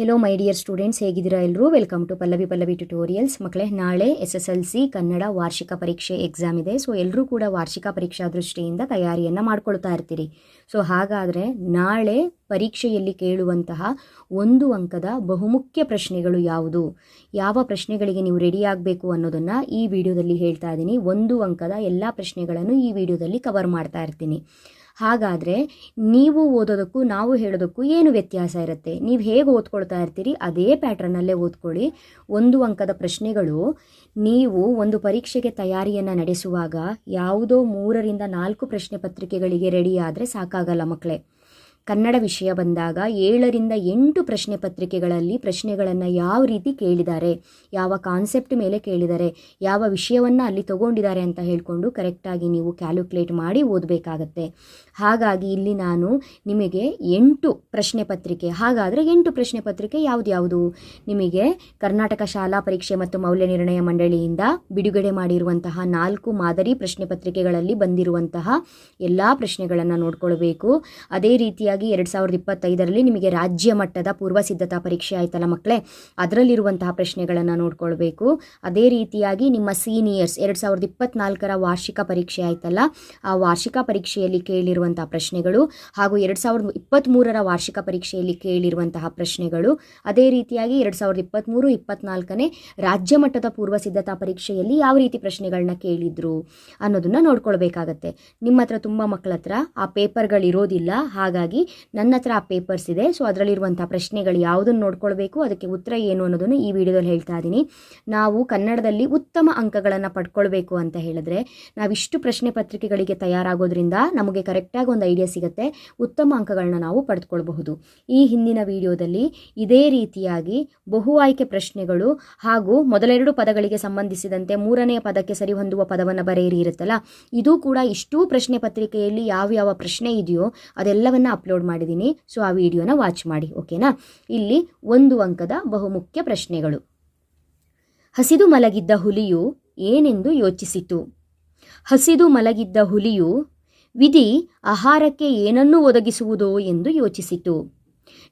Hello my dear students ಹೇಗಿದ್ದೀರಾ ಎಲ್ಲರೂ welcome to Pallavi Pallavi tutorials ಮಕ್ಕಳೇ, ನಾಳೆ S S L C Kannada ವಾರ್ಷಿಕ ಪರೀಕ್ಷೆ ಎಕ್ಸಾಮ್ ಇದೆ. ಸೊ ಎಲ್ಲರೂ ಕೂಡ ವಾರ್ಷಿಕ ಪರೀಕ್ಷಾ ದೃಷ್ಟಿಯಿಂದ ತಯಾರಿಯನ್ನು ಮಾಡ್ಕೊಳ್ತಾ ಇರ್ತೀರಿ. ಸೊ ಹಾಗಾದರೆ ನಾಳೆ ಪರೀಕ್ಷೆಯಲ್ಲಿ ಕೇಳುವಂತಹ ಒಂದು ಅಂಕದ ಬಹುಮುಖ್ಯ ಪ್ರಶ್ನೆಗಳು ಯಾವುದು? ಯಾವ ಪ್ರಶ್ನೆಗಳಿಗೆ ನೀವು ರೆಡಿ ಆಗಬೇಕು ಅನ್ನೋದನ್ನು ಈ ವಿಡಿಯೋದಲ್ಲಿ ಹೇಳ್ತಾ ಇದ್ದೀನಿ. ಒಂದು ಅಂಕದ ಎಲ್ಲ ಪ್ರಶ್ನೆಗಳನ್ನು ಈ ವಿಡಿಯೋದಲ್ಲಿ ಕವರ್ ಮಾಡ್ತಾ ಇರ್ತೀನಿ. ಹಾಗಾದರೆ ನೀವು ಓದೋದಕ್ಕೂ ನಾವು ಹೇಳೋದಕ್ಕೂ ಏನು ವ್ಯತ್ಯಾಸ ಇರುತ್ತೆ? ನೀವು ಹೇಗೆ ಓದ್ಕೊಳ್ತಾ ಇರ್ತೀರಿ ಅದೇ ಪ್ಯಾಟ್ರನ್ನಲ್ಲೇ ಓದ್ಕೊಳ್ಳಿ. ಒಂದು ಅಂಕದ ಪ್ರಶ್ನೆಗಳು, ನೀವು ಒಂದು ಪರೀಕ್ಷೆಗೆ ತಯಾರಿಯನ್ನು ನಡೆಸುವಾಗ ಯಾವುದೋ ಮೂರರಿಂದ ನಾಲ್ಕು ಪ್ರಶ್ನೆ ಪತ್ರಿಕೆಗಳಿಗೆ ರೆಡಿಯಾದರೆ ಸಾಕಾಗಲ್ಲ ಮಕ್ಕಳೇ ಕನ್ನಡ ವಿಷಯ ಬಂದಾಗ ಏಳರಿಂದ ಎಂಟು ಪ್ರಶ್ನೆ ಪತ್ರಿಕೆಗಳಲ್ಲಿ ಪ್ರಶ್ನೆಗಳನ್ನು ಯಾವ ರೀತಿ ಕೇಳಿದ್ದಾರೆ, ಯಾವ ಕಾನ್ಸೆಪ್ಟ್ ಮೇಲೆ ಕೇಳಿದ್ದಾರೆ, ಯಾವ ವಿಷಯವನ್ನು ಅಲ್ಲಿ ತಗೊಂಡಿದ್ದಾರೆ ಅಂತ ಹೇಳಿಕೊಂಡು ಕರೆಕ್ಟಾಗಿ ನೀವು ಕ್ಯಾಲ್ಕುಲೇಟ್ ಮಾಡಿ ಓದಬೇಕಾಗತ್ತೆ. ಹಾಗಾಗಿ ಇಲ್ಲಿ ನಾನು ನಿಮಗೆ ಎಂಟು ಪ್ರಶ್ನೆ ಪತ್ರಿಕೆ, ಹಾಗಾದರೆ ಎಂಟು ಪ್ರಶ್ನೆ ಪತ್ರಿಕೆ ಯಾವುದ್ಯಾವುದು ನಿಮಗೆ ಕರ್ನಾಟಕ ಶಾಲಾ ಪರೀಕ್ಷೆ ಮತ್ತು ಮೌಲ್ಯ ನಿರ್ಣಯ ಮಂಡಳಿಯಿಂದ ಬಿಡುಗಡೆ ಮಾಡಿರುವಂತಹ ನಾಲ್ಕು ಮಾದರಿ ಪ್ರಶ್ನೆ ಪತ್ರಿಕೆಗಳಲ್ಲಿ ಬಂದಿರುವಂತಹ ಎಲ್ಲ ಪ್ರಶ್ನೆಗಳನ್ನು ನೋಡ್ಕೊಳ್ಬೇಕು. ಅದೇ ರೀತಿಯಾಗಿ ಎರಡು ಸಾವಿರದ ಇಪ್ಪತ್ತೈದರಲ್ಲಿ ನಿಮಗೆ ರಾಜ್ಯ ಮಟ್ಟದ ಪೂರ್ವ ಸಿದ್ಧತಾ ಪರೀಕ್ಷೆ ಆಯ್ತಲ್ಲ ಮಕ್ಕಳೇ? ಅದರಲ್ಲಿರುವಂತಹ ಪ್ರಶ್ನೆಗಳನ್ನು ನೋಡ್ಕೊಳ್ಬೇಕು. ಅದೇ ರೀತಿಯಾಗಿ ನಿಮ್ಮ ಸೀನಿಯರ್ಸ್ ಎರಡು ಸಾವಿರದ ಇಪ್ಪತ್ನಾಲ್ಕರ ವಾರ್ಷಿಕ ಪರೀಕ್ಷೆ ಆಯ್ತಲ್ಲ, ಆ ವಾರ್ಷಿಕ ಪರೀಕ್ಷೆಯಲ್ಲಿ ಕೇಳಿರುವಂತಹ ಪ್ರಶ್ನೆಗಳು ಹಾಗೂ ಎರಡು ಸಾವಿರದ ಇಪ್ಪತ್ತ್ಮೂರರ ವಾರ್ಷಿಕ ಪರೀಕ್ಷೆಯಲ್ಲಿ ಕೇಳಿರುವಂತಹ ಪ್ರಶ್ನೆಗಳು, ಅದೇ ರೀತಿಯಾಗಿ ಎರಡು ಸಾವಿರದ ಇಪ್ಪತ್ತ್ಮೂರು ಇಪ್ಪತ್ನಾಲ್ಕನೇ ರಾಜ್ಯ ಮಟ್ಟದ ಪೂರ್ವ ಸಿದ್ಧತಾ ಪರೀಕ್ಷೆಯಲ್ಲಿ ಯಾವ ರೀತಿ ಪ್ರಶ್ನೆಗಳನ್ನ ಕೇಳಿದ್ರು ಅನ್ನೋದನ್ನ ನೋಡ್ಕೊಳ್ಬೇಕಾಗತ್ತೆ. ನಿಮ್ಮ ಹತ್ರ ತುಂಬ ಮಕ್ಕಳ ಹತ್ರ ಆ ಪೇಪರ್ಗಳಿರೋದಿಲ್ಲ, ಹಾಗಾಗಿ ನನ್ನ ಹತ್ರ ಆ ಪೇಪರ್ಸ್ ಇದೆ. ಸೊ ಅದರಲ್ಲಿರುವಂಥ ಪ್ರಶ್ನೆಗಳು ಯಾವುದನ್ನು ನೋಡ್ಕೊಳ್ಬೇಕು, ಅದಕ್ಕೆ ಉತ್ತರ ಏನು ಅನ್ನೋದನ್ನು ಈ ವಿಡಿಯೋದಲ್ಲಿ ಹೇಳ್ತಾ ಇದ್ದೀನಿ ನಾವು ಕನ್ನಡದಲ್ಲಿ ಉತ್ತಮ ಅಂಕಗಳನ್ನು ಪಡ್ಕೊಳ್ಬೇಕು ಅಂತ ಹೇಳಿದ್ರೆ ನಾವಿಷ್ಟು ಪ್ರಶ್ನೆ ಪತ್ರಿಕೆಗಳಿಗೆ ತಯಾರಾಗೋದ್ರಿಂದ ನಮಗೆ ಕರೆಕ್ಟಾಗಿ ಒಂದು ಐಡಿಯಾ ಸಿಗುತ್ತೆ. ಉತ್ತಮ ಅಂಕಗಳನ್ನ ನಾವು ಪಡೆದುಕೊಳ್ಬಹುದು ಈ ಹಿಂದಿನ ವಿಡಿಯೋದಲ್ಲಿ ಇದೇ ರೀತಿಯಾಗಿ ಬಹು ಆಯ್ಕೆ ಪ್ರಶ್ನೆಗಳು ಹಾಗೂ ಮೊದಲೆರಡು ಪದಗಳಿಗೆ ಸಂಬಂಧಿಸಿದಂತೆ ಮೂರನೆಯ ಪದಕ್ಕೆ ಸರಿ ಹೊಂದುವ ಪದವನ್ನು ಬರೆಯಿರಿ ಇರುತ್ತಲ್ಲ, ಇದು ಕೂಡ ಇಷ್ಟೂ ಪ್ರಶ್ನೆ ಪತ್ರಿಕೆಯಲ್ಲಿ ಯಾವ ಯಾವ ಪ್ರಶ್ನೆ ಇದೆಯೋ ಅದೆಲ್ಲವನ್ನ ಅಪ್ಲೋಡ್ ಮಾಡಿದ್ದೀನಿ ಸೊ ಆ ವಿಡಿಯೋನ ವಾಚ್ ಮಾಡಿ ಓಕೆನಾ ಇಲ್ಲಿ ಒಂದು ಅಂಕದ ಬಹುಮುಖ್ಯ ಪ್ರಶ್ನೆಗಳು. ಹಸಿದು ಮಲಗಿದ್ದ ಹುಲಿಯು ಏನೆಂದು ಯೋಚಿಸಿತು? ಹಸಿದು ಮಲಗಿದ್ದ ಹುಲಿಯು ವಿಧಿ ಆಹಾರಕ್ಕೆ ಏನನ್ನು ಒದಗಿಸುವುದೋ ಎಂದು ಯೋಚಿಸಿತು.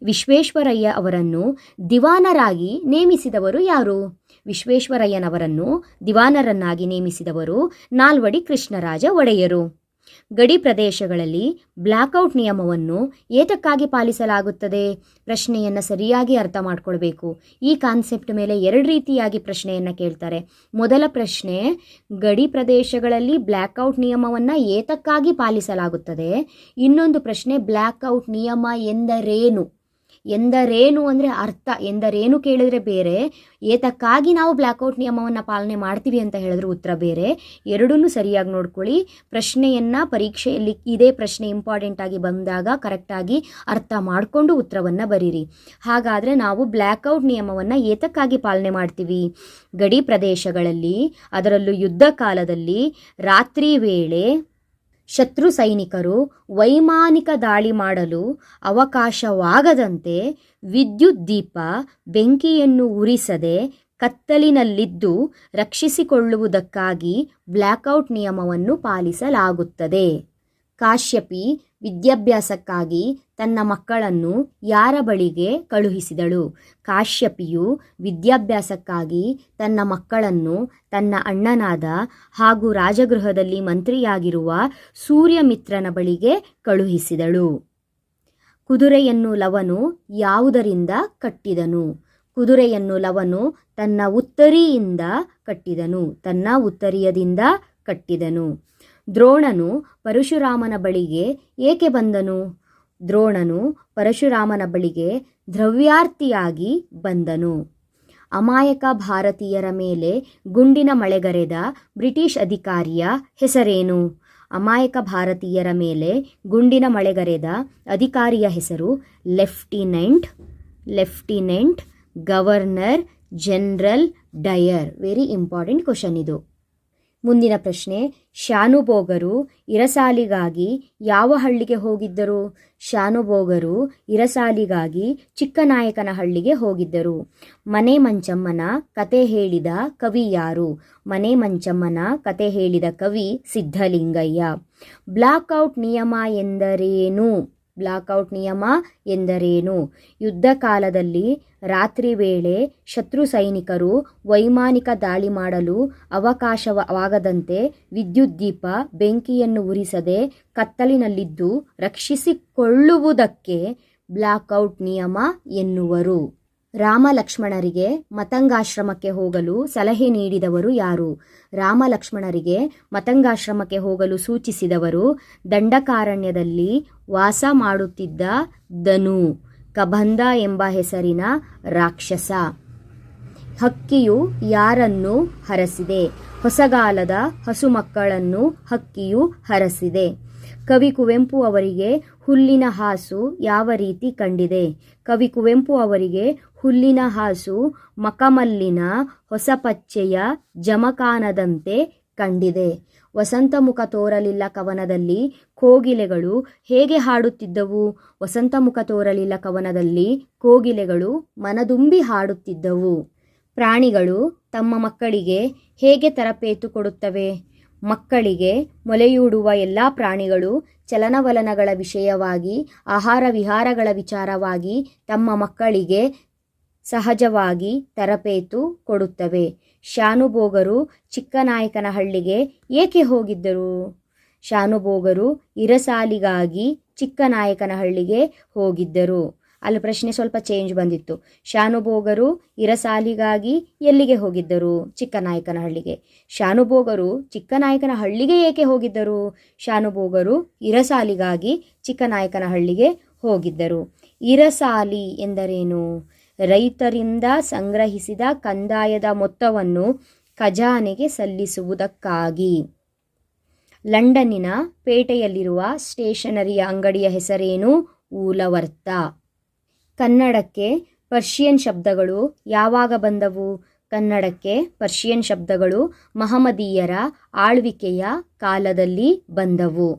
ವಿಶ್ವೇಶ್ವರಯ್ಯ ಅವರನ್ನು ದಿವಾನರಾಗಿ ನೇಮಿಸಿದವರು ಯಾರು? ವಿಶ್ವೇಶ್ವರಯ್ಯನವರನ್ನು ದಿವಾನರನ್ನಾಗಿ ನೇಮಿಸಿದವರು ನಾಲ್ವಡಿ ಕೃಷ್ಣರಾಜ ಒಡೆಯರು. ಗಡಿ ಪ್ರದೇಶಗಳಲ್ಲಿ ಬ್ಲ್ಯಾಕ್ಔಟ್ ನಿಯಮವನ್ನು ಏತಕ್ಕಾಗಿ ಪಾಲಿಸಲಾಗುತ್ತದೆ? ಪ್ರಶ್ನೆಯನ್ನು ಸರಿಯಾಗಿ ಅರ್ಥ ಮಾಡಿಕೊಳ್ಬೇಕು. ಈ ಕಾನ್ಸೆಪ್ಟ್ ಮೇಲೆ ಎರಡು ರೀತಿಯಾಗಿ ಪ್ರಶ್ನೆಯನ್ನು ಕೇಳ್ತಾರೆ. ಮೊದಲ ಪ್ರಶ್ನೆ, ಗಡಿ ಪ್ರದೇಶಗಳಲ್ಲಿ ಬ್ಲ್ಯಾಕ್ಔಟ್ ನಿಯಮವನ್ನು ಏತಕ್ಕಾಗಿ ಪಾಲಿಸಲಾಗುತ್ತದೆ? ಇನ್ನೊಂದು ಪ್ರಶ್ನೆ ಬ್ಲ್ಯಾಕ್ಔಟ್ ನಿಯಮ ಎಂದರೇನು? ಎಂದರೇನು ಅಂದರೆ ಅರ್ಥ, ಎಂದರೇನು ಕೇಳಿದ್ರೆ ಬೇರೆ, ಏತಕ್ಕಾಗಿ ನಾವು ಬ್ಲ್ಯಾಕ್ಔಟ್ ನಿಯಮವನ್ನು ಪಾಲನೆ ಮಾಡ್ತೀವಿ ಅಂತ ಹೇಳಿದ್ರೆ ಉತ್ತರ ಬೇರೆ. ಎರಡನ್ನೂ ಸರಿಯಾಗಿ ನೋಡ್ಕೊಳ್ಳಿ. ಪ್ರಶ್ನೆಯನ್ನು ಪರೀಕ್ಷೆಯಲ್ಲಿ ಇದೇ ಪ್ರಶ್ನೆ ಇಂಪಾರ್ಟೆಂಟ್ ಆಗಿ ಬಂದಾಗ ಕರೆಕ್ಟಾಗಿ ಅರ್ಥ ಮಾಡಿಕೊಂಡು ಉತ್ತರವನ್ನು ಬರೀರಿ. ಹಾಗಾದರೆ ನಾವು ಬ್ಲ್ಯಾಕ್ಔಟ್ ನಿಯಮವನ್ನು ಏತಕ್ಕಾಗಿ ಪಾಲನೆ ಮಾಡ್ತೀವಿ? ಗಡಿ ಪ್ರದೇಶಗಳಲ್ಲಿ, ಅದರಲ್ಲೂ ಯುದ್ಧ ಕಾಲದಲ್ಲಿ, ರಾತ್ರಿ ವೇಳೆ ಶತ್ರು ಸೈನಿಕರು ವೈಮಾನಿಕ ದಾಳಿ ಮಾಡಲು ಅವಕಾಶವಾಗದಂತೆ ವಿದ್ಯುತ್ ದೀಪ, ಬೆಂಕಿಯನ್ನು ಉರಿಸದೆ ಕತ್ತಲಿನಲ್ಲಿದ್ದು ರಕ್ಷಿಸಿಕೊಳ್ಳುವುದಕ್ಕಾಗಿ ಬ್ಲ್ಯಾಕ್ಔಟ್ ನಿಯಮವನ್ನು ಪಾಲಿಸಲಾಗುತ್ತದೆ. ಕಾಶ್ಯಪಿ ವಿದ್ಯಾಭ್ಯಾಸಕ್ಕಾಗಿ ತನ್ನ ಮಕ್ಕಳನ್ನು ಯಾರ ಬಳಿಗೆ ಕಳುಹಿಸಿದಳು? ಕಾಶ್ಯಪಿಯು ವಿದ್ಯಾಭ್ಯಾಸಕ್ಕಾಗಿ ತನ್ನ ಮಕ್ಕಳನ್ನು ತನ್ನ ಅಣ್ಣನಾದ ಹಾಗೂ ರಾಜಗೃಹದಲ್ಲಿ ಮಂತ್ರಿಯಾಗಿರುವ ಸೂರ್ಯಮಿತ್ರನ ಬಳಿಗೆ ಕಳುಹಿಸಿದಳು. ಕುದುರೆಯನ್ನು ಲವನು ಯಾವುದರಿಂದ ಕಟ್ಟಿದನು? ಕುದುರೆಯನ್ನು ಲವನು ತನ್ನ ಉತ್ತರಿಯಿಂದ ಕಟ್ಟಿದನು, ತನ್ನ ಉತ್ತರಿಯದಿಂದ ಕಟ್ಟಿದನು. ದ್ರೋಣನು ಪರಶುರಾಮನ ಬಳಿಗೆ ಏಕೆ ಬಂದನು? ದ್ರೋಣನು ಪರಶುರಾಮನ ಬಳಿಗೆ ದ್ರವ್ಯಾರ್ಥಿಯಾಗಿ ಬಂದನು. ಅಮಾಯಕ ಭಾರತೀಯರ ಮೇಲೆ ಗುಂಡಿನ ಮಳೆಗರೆದ ಬ್ರಿಟಿಷ್ ಅಧಿಕಾರಿಯ ಹೆಸರೇನು? ಅಮಾಯಕ ಭಾರತೀಯರ ಮೇಲೆ ಗುಂಡಿನ ಮಳೆಗರೆದ ಅಧಿಕಾರಿಯ ಹೆಸರು lieutenant lieutenant governor general Dyer. Very important question ಇದು. ಮುಂದಿನ ಪ್ರಶ್ನೆ, ಶಾನುಭೋಗರು ಇರಸಾಲಿಗಾಗಿ ಯಾವ ಹಳ್ಳಿಗೆ ಹೋಗಿದ್ದರು? ಶಾನುಭೋಗರು ಇರಸಾಲಿಗಾಗಿ ಚಿಕ್ಕನಾಯಕನಹಳ್ಳಿಗೆ ಹೋಗಿದ್ದರು. ಮನೆ ಮಂಚಮ್ಮನ ಕತೆ ಹೇಳಿದ ಕವಿ ಯಾರು? ಮನೆ ಮಂಚಮ್ಮನ ಕತೆ ಹೇಳಿದ ಕವಿ ಸಿದ್ಧಲಿಂಗಯ್ಯ. ಬ್ಲಾಕ್ಔಟ್ ನಿಯಮ ಎಂದರೇನು? ಬ್ಲಾಕ್ಔಟ್ ನಿಯಮ ಎಂದರೇನು? ಯುದ್ಧ ಕಾಲದಲ್ಲಿ ರಾತ್ರಿ ವೇಳೆ ಶತ್ರು ಸೈನಿಕರು ವೈಮಾನಿಕ ದಾಳಿ ಮಾಡಲು ಅವಕಾಶವಾಗದಂತೆ ವಿದ್ಯುತ್ ದೀಪ, ಬೆಂಕಿಯನ್ನು ಉರಿಸದೆ ಕತ್ತಲಿನಲ್ಲಿದ್ದು ರಕ್ಷಿಸಿಕೊಳ್ಳುವುದಕ್ಕೆ ಬ್ಲಾಕ್ಔಟ್ ನಿಯಮ ಎನ್ನುವರು. ರಾಮ ಲಕ್ಷ್ಮಣರಿಗೆ ಮತಂಗಾಶ್ರಮಕ್ಕೆ ಹೋಗಲು ಸಲಹೆ ನೀಡಿದವರು ಯಾರು? ರಾಮಲಕ್ಷ್ಮಣರಿಗೆ ಮತಂಗಾಶ್ರಮಕ್ಕೆ ಹೋಗಲು ಸೂಚಿಸಿದವರು ದಂಡಕಾರಣ್ಯದಲ್ಲಿ ವಾಸ ಮಾಡುತ್ತಿದ್ದ ದನು ಕಬಂಧ ಎಂಬ ಹೆಸರಿನ ರಾಕ್ಷಸ. ಹಕ್ಕಿಯು ಯಾರನ್ನು ಹರಸಿದೆ? ಹೊಸಗಾಲದ ಹಸುಮಕ್ಕಳನ್ನು ಹಕ್ಕಿಯು ಹರಸಿದೆ. ಕವಿ ಕುವೆಂಪು ಅವರಿಗೆ ಹುಲ್ಲಿನ ಹಾಸು ಯಾವ ರೀತಿ ಕಂಡಿದೆ? ಕವಿ ಕುವೆಂಪು ಅವರಿಗೆ ಹುಲ್ಲಿನ ಹಾಸು, ಮಕಮಲ್ಲಿನ ಹೊಸಪಚ್ಚೆಯ ಜಮಖಾನದಂತೆ ಕಂಡಿದೆ. ವಸಂತಮುಖ ತೋರಲಿಲ್ಲ ಕವನದಲ್ಲಿ. ಕೋಗಿಲೆಗಳು ಹೇಗೆ ಹಾಡುತ್ತಿದ್ದವು? ವಸಂತಮುಖ ತೋರಲಿಲ್ಲ ಕವನದಲ್ಲಿ. ಕೋಗಿಲೆಗಳು ಮನದುಂಬಿ ಹಾಡುತ್ತಿದ್ದವು. ಪ್ರಾಣಿಗಳು ತಮ್ಮ ಮಕ್ಕಳಿಗೆ ಹೇಗೆ ತರಪೇತು ಕೊಡುತ್ತವೆ? ಮಕ್ಕಳಿಗೆ ಮೊಲೆಯೂಡುವ ಎಲ್ಲ ಪ್ರಾಣಿಗಳು ಚಲನವಲನಗಳ ವಿಷಯವಾಗಿ, ಆಹಾರ ವಿಹಾರಗಳ ವಿಚಾರವಾಗಿ ತಮ್ಮ ಮಕ್ಕಳಿಗೆ ಸಹಜವಾಗಿ ತರಬೇತು ಕೊಡುತ್ತವೆ. ಶಾನುಭೋಗರು ಚಿಕ್ಕನಾಯಕನಹಳ್ಳಿಗೆ ಏಕೆ ಹೋಗಿದ್ದರು? ಶಾನುಭೋಗರು ಇರಸಾಲಿಗಾಗಿ ಚಿಕ್ಕನಾಯಕನಹಳ್ಳಿಗೆ ಹೋಗಿದ್ದರು. ಅಲ್ಲಿ ಪ್ರಶ್ನೆ ಸ್ವಲ್ಪ ಚೇಂಜ್ ಬಂದಿತ್ತು. ಶಾನುಭೋಗರು ಇರಸಾಲಿಗಾಗಿ ಎಲ್ಲಿಗೆ ಹೋಗಿದ್ದರು? ಚಿಕ್ಕನಾಯಕನಹಳ್ಳಿಗೆ. ಶಾನುಭೋಗರು ಚಿಕ್ಕನಾಯಕನಹಳ್ಳಿಗೆ ಏಕೆ ಹೋಗಿದ್ದರು? ಶಾನುಭೋಗರು ಇರಸಾಲಿಗಾಗಿ ಚಿಕ್ಕನಾಯಕನಹಳ್ಳಿಗೆ ಹೋಗಿದ್ದರು. ಇರಸಾಲಿ ಎಂದರೇನು? ರೈತರಿಂದ ಸಂಗ್ರಹಿಸಿದ ಕಂದಾಯದ ಮೊತ್ತವನ್ನು ಖಜಾನೆಗೆ ಸಲ್ಲಿಸುವುದಕ್ಕಾಗಿ. ಲಂಡನ್ನಿನ ಪೇಟೆಯಲ್ಲಿರುವ ಸ್ಟೇಷನರಿಯ ಅಂಗಡಿಯ ಹೆಸರೇನು? ಊಲವರ್ತ. ಕನ್ನಡಕ್ಕೆ ಪರ್ಷಿಯನ್ ಶಬ್ದಗಳು ಯಾವಾಗ ಬಂದವು? ಕನ್ನಡಕ್ಕೆ ಪರ್ಷಿಯನ್ ಶಬ್ದಗಳು ಮಹಮದೀಯರ ಆಳ್ವಿಕೆಯ ಕಾಲದಲ್ಲಿ ಬಂದವು.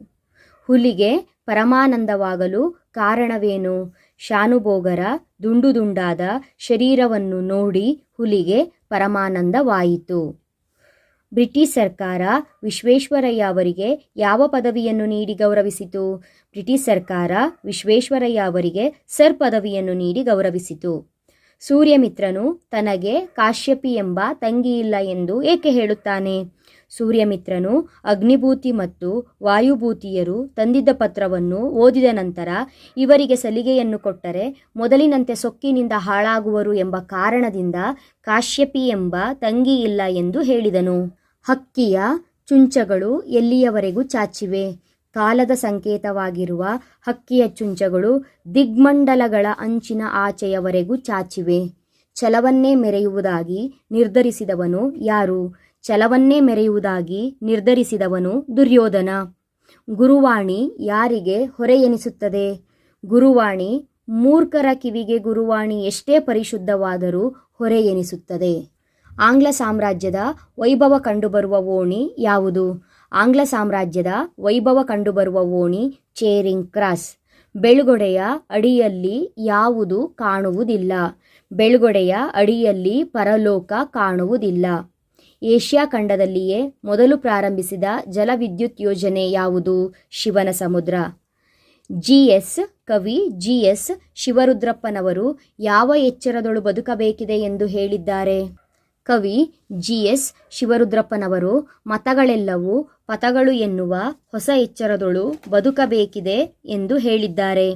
ಹುಲಿಗೆ ಪರಮಾನಂದವಾಗಲು ಕಾರಣವೇನು? ಶಾನುಭೋಗರ ದುಂಡು ದುಂಡಾದ ಶರೀರವನ್ನು ನೋಡಿ ಹುಲಿಗೆ ಪರಮಾನಂದವಾಯಿತು. ಬ್ರಿಟಿಷ್ ಸರ್ಕಾರ ವಿಶ್ವೇಶ್ವರಯ್ಯ ಅವರಿಗೆ ಯಾವ ಪದವಿಯನ್ನು ನೀಡಿ ಗೌರವಿಸಿತು? ಬ್ರಿಟಿಷ್ ಸರ್ಕಾರ ವಿಶ್ವೇಶ್ವರಯ್ಯ ಅವರಿಗೆ ಸರ್ ಪದವಿಯನ್ನು ನೀಡಿ ಗೌರವಿಸಿತು. ಸೂರ್ಯಮಿತ್ರನು ತನಗೆ ಕಾಶ್ಯಪಿ ಎಂಬ ತಂಗಿಯಿಲ್ಲ ಎಂದು ಏಕೆ ಹೇಳುತ್ತಾನೆ? ಸೂರ್ಯಮಿತ್ರನು ಅಗ್ನಿಭೂತಿ ಮತ್ತು ವಾಯುಭೂತಿಯರು ತಂದಿದ್ದ ಪತ್ರವನ್ನು ಓದಿದ ನಂತರ ಇವರಿಗೆ ಸಲಿಗೆಯನ್ನು ಕೊಟ್ಟರೆ ಮೊದಲಿನಂತೆ ಸೊಕ್ಕಿನಿಂದ ಹಾಳಾಗುವರು ಎಂಬ ಕಾರಣದಿಂದ ಕಾಶ್ಯಪಿ ಎಂಬ ತಂಗಿ ಇಲ್ಲ ಎಂದು ಹೇಳಿದನು. ಹಕ್ಕಿಯ ಚುಂಚಗಳು ಎಲ್ಲಿಯವರೆಗೂ ಚಾಚಿವೆ? ಕಾಲದ ಸಂಕೇತವಾಗಿರುವ ಹಕ್ಕಿಯ ಚುಂಚಗಳು ದಿಗ್ಮಂಡಲಗಳ ಅಂಚಿನ ಆಚೆಯವರೆಗೂ ಚಾಚಿವೆ. ಛಲವನ್ನೇ ಮೆರೆಯುವುದಾಗಿ ನಿರ್ಧರಿಸಿದವನು ಯಾರು? ಛಲವನ್ನೇ ಮೆರೆಯುವುದಾಗಿ ನಿರ್ಧರಿಸಿದವನು ದುರ್ಯೋಧನ. ಗುರುವಾಣಿ ಯಾರಿಗೆ ಹೊರೆ ಎನಿಸುತ್ತದೆ ಗುರುವಾಣಿ ಮೂರ್ಖರ ಕಿವಿಗೆ ಗುರುವಾಣಿ ಎಷ್ಟೇ ಪರಿಶುದ್ಧವಾದರೂ ಹೊರೆ ಎನಿಸುತ್ತದೆ ಆಂಗ್ಲ ಸಾಮ್ರಾಜ್ಯದ ವೈಭವ ಕಂಡುಬರುವ ಓಣಿ ಯಾವುದು? ಆಂಗ್ಲ ಸಾಮ್ರಾಜ್ಯದ ವೈಭವ ಕಂಡುಬರುವ ಓಣಿ ಚೇರಿಂಗ್ ಕ್ರಾಸ್. ಬೆಳ್ಗೊಡೆಯ ಅಡಿಯಲ್ಲಿ ಯಾವುದು ಕಾಣುವುದಿಲ್ಲ. ಬೆಳ್ಗೊಡೆಯ ಅಡಿಯಲ್ಲಿ ಪರಲೋಕ ಕಾಣುವುದಿಲ್ಲ. ಏಷ್ಯಾ ಖಂಡದಲ್ಲಿಯೇ ಮೊದಲು ಪ್ರಾರಂಭಿಸಿದ ಜಲವಿದ್ಯುತ್ ಯೋಜನೆ ಯಾವುದು? ಶಿವನ ಸಮುದ್ರ. ಜಿ ಎಸ್ ಕವಿ ಜಿ ಎಸ್ ಶಿವರುದ್ರಪ್ಪನವರು ಯಾವ ಎಚ್ಚರದೊಳು ಬದುಕಬೇಕಿದೆ ಎಂದು ಹೇಳಿದ್ದಾರೆ? ಕವಿ ಜಿ ಎಸ್ ಶಿವರುದ್ರಪ್ಪನವರು ಮತಗಳೆಲ್ಲವೂ ಪಥಗಳು ಎನ್ನುವ ಹೊಸ ಎಚ್ಚರದೊಳು ಬದುಕಬೇಕಿದೆ ಎಂದು ಹೇಳಿದ್ದಾರೆ.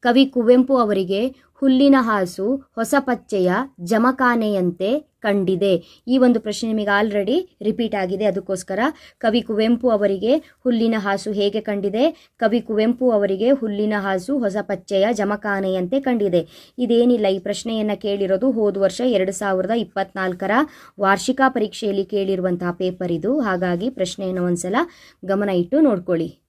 ಕವಿ ಕುವೆಂಪು ಅವರಿಗೆ ಹುಲ್ಲಿನ ಹಾಸು, ಹೊಸ ಪಚ್ಚೆಯ ಜಮಖಾನೆಯಂತೆ ಕಂಡಿದೆ. ಈ ಒಂದು ಪ್ರಶ್ನೆ ನಿಮಗೆ ಆಲ್ರೆಡಿ ರಿಪೀಟ್ ಆಗಿದೆ. ಅದಕ್ಕೋಸ್ಕರ ಕವಿ ಕುವೆಂಪು ಅವರಿಗೆ ಹುಲ್ಲಿನ ಹಾಸು ಹೇಗೆ ಕಂಡಿದೆ? ಕವಿ ಕುವೆಂಪು ಅವರಿಗೆ ಹುಲ್ಲಿನ ಹಾಸು, ಹೊಸ ಪಚ್ಚೆಯ ಜಮಖಾನೆಯಂತೆ ಕಂಡಿದೆ. ಇದೇನಿಲ್ಲ, ಈ ಪ್ರಶ್ನೆಯನ್ನು ಕೇಳಿರೋದು ಹೋದ ವರ್ಷ ಎರಡು ಸಾವಿರದ ಇಪ್ಪತ್ನಾಲ್ಕರ ವಾರ್ಷಿಕ ಪರೀಕ್ಷೆಯಲ್ಲಿ ಕೇಳಿರುವಂತಹ ಪೇಪರ್ ಇದು. ಹಾಗಾಗಿ ಪ್ರಶ್ನೆಯನ್ನು ಒಂದ್ಸಲ ಗಮನ ಇಟ್ಟು ನೋಡ್ಕೊಳ್ಳಿ.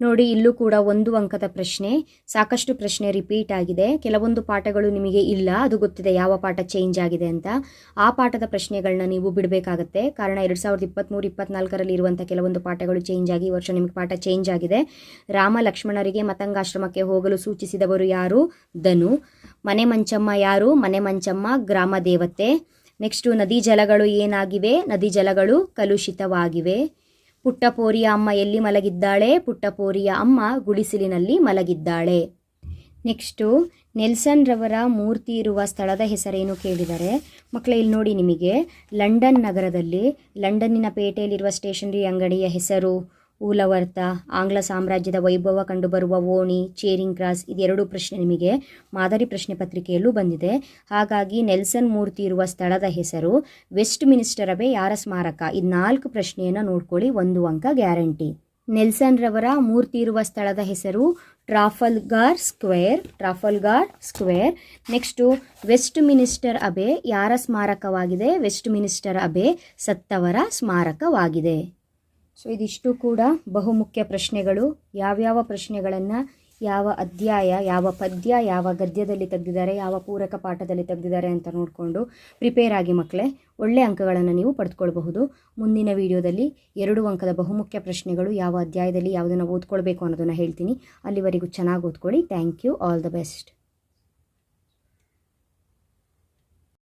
ನೋಡಿ, ಇಲ್ಲೂ ಕೂಡ ಒಂದು ಅಂಕದ ಪ್ರಶ್ನೆ. ಸಾಕಷ್ಟು ಪ್ರಶ್ನೆ ರಿಪೀಟ್ ಆಗಿದೆ. ಕೆಲವೊಂದು ಪಾಠಗಳು ನಿಮಗೆ ಇಲ್ಲ. ಅದು ಗೊತ್ತಿದೆ ಯಾವ ಪಾಠ ಚೇಂಜ್ ಆಗಿದೆ ಅಂತ. ಆ ಪಾಠದ ಪ್ರಶ್ನೆಗಳನ್ನ ನೀವು ಬಿಡಬೇಕಾಗತ್ತೆ. ಕಾರಣ ಎರಡು ಸಾವಿರದ ಇಪ್ಪತ್ತ್ಮೂರು ಇಪ್ಪತ್ನಾಲ್ಕರಲ್ಲಿ ಇರುವಂಥ ಕೆಲವೊಂದು ಪಾಠಗಳು ಚೇಂಜ್ ಆಗಿ ಈ ವರ್ಷ ನಿಮಗೆ ಪಾಠ ಚೇಂಜ್ ಆಗಿದೆ. ರಾಮ ಲಕ್ಷ್ಮಣರಿಗೆ ಮತಂಗಾಶ್ರಮಕ್ಕೆ ಹೋಗಲು ಸೂಚಿಸಿದವರು ಯಾರು? ಧನು. ಮನೆ ಮಂಚಮ್ಮ ಯಾರು? ಮನೆ ಮಂಚಮ್ಮ, ಗ್ರಾಮ ದೇವತೆ. ನೆಕ್ಸ್ಟು ನದಿ ಜಲಗಳು ಏನಾಗಿವೆ? ನದಿ ಜಲಗಳು ಕಲುಷಿತವಾಗಿವೆ. ಪುಟ್ಟಪೋರಿಯ ಅಮ್ಮ ಎಲ್ಲಿ ಮಲಗಿದ್ದಾಳೆ? ಪುಟ್ಟಪೋರಿಯ ಅಮ್ಮ ಗುಡಿಸಿಲಿನಲ್ಲಿ ಮಲಗಿದ್ದಾಳೆ. ನೆಕ್ಸ್ಟು, ನೆಲ್ಸನ್ ರವರ ಮೂರ್ತಿ ಇರುವ ಸ್ಥಳದ ಹೆಸರೇನು ಕೇಳಿದರೆ? ಮಕ್ಕಳೇ, ಇಲ್ಲಿ ನೋಡಿ ನಿಮಗೆ. ಲಂಡನ್ ನಗರದಲ್ಲಿ, ಲಂಡನ್ನಿನ ಪೇಟೆಯಲ್ಲಿರುವ ಸ್ಟೇಷನರಿ ಅಂಗಡಿಯ ಹೆಸರು. ಊಲವರ್ತ, ಆಂಗ್ಲ ಸಾಮ್ರಾಜ್ಯದ ವೈಭವ ಕಂಡುಬರುವ ಓಣಿ, ಚೇರಿಂಗ್ ಕ್ರಾಸ್ ಇದೆರಡು ಪ್ರಶ್ನೆ ನಿಮಗೆ ಮಾದರಿ ಪ್ರಶ್ನೆ ಪತ್ರಿಕೆಯಲ್ಲೂ ಬಂದಿದೆ. ಹಾಗಾಗಿ ನೆಲ್ಸನ್ ಮೂರ್ತಿ ಇರುವ ಸ್ಥಳದ ಹೆಸರು ವೆಸ್ಟ್ ಮಿನಿಸ್ಟರ್ ಅಬೆ ಯಾರ ಸ್ಮಾರಕ? ಇದು ನಾಲ್ಕು ಪ್ರಶ್ನೆಯನ್ನು ನೋಡ್ಕೊಳ್ಳಿ, ಒಂದು ಅಂಕ ಗ್ಯಾರಂಟಿ. ನೆಲ್ಸನ್ ರವರ ಮೂರ್ತಿ ಇರುವ ಸ್ಥಳದ ಹೆಸರು Trafalgar Square Trafalgar Square. Next Westminster Abbey ಯಾರ ಸ್ಮಾರಕವಾಗಿದೆ? ವೆಸ್ಟ್ ಮಿನಿಸ್ಟರ್ ಅಬೆ ಸತ್ತವರ ಸ್ಮಾರಕವಾಗಿದೆ. ಸೊ ಇದಿಷ್ಟು ಕೂಡ ಬಹುಮುಖ್ಯ ಪ್ರಶ್ನೆಗಳು. ಯಾವ್ಯಾವ ಪ್ರಶ್ನೆಗಳನ್ನು ಯಾವ ಅಧ್ಯಾಯ, ಯಾವ ಪದ್ಯ, ಯಾವ ಗದ್ಯದಲ್ಲಿ ತೆಗೆದಿದ್ದಾರೆ, ಯಾವ ಪೂರಕ ಪಾಠದಲ್ಲಿ ತೆಗೆದಿದ್ದಾರೆ ಅಂತ ನೋಡಿಕೊಂಡು ಪ್ರಿಪೇರ್ ಆಗಿ ಮಕ್ಕಳೇ ಒಳ್ಳೆ ಅಂಕಗಳನ್ನು ನೀವು ಪಡೆದುಕೊಳ್ಬಹುದು ಮುಂದಿನ ವಿಡಿಯೋದಲ್ಲಿ ಎರಡು ಅಂಕದ ಬಹುಮುಖ್ಯ ಪ್ರಶ್ನೆಗಳು ಯಾವ ಅಧ್ಯಾಯದಲ್ಲಿ, ಯಾವುದನ್ನು ಓದ್ಕೊಳ್ಬೇಕು ಅನ್ನೋದನ್ನು ಹೇಳ್ತೀನಿ. ಅಲ್ಲಿವರೆಗೂ ಚೆನ್ನಾಗಿ ಓದ್ಕೊಳ್ಳಿ. Thank you all the best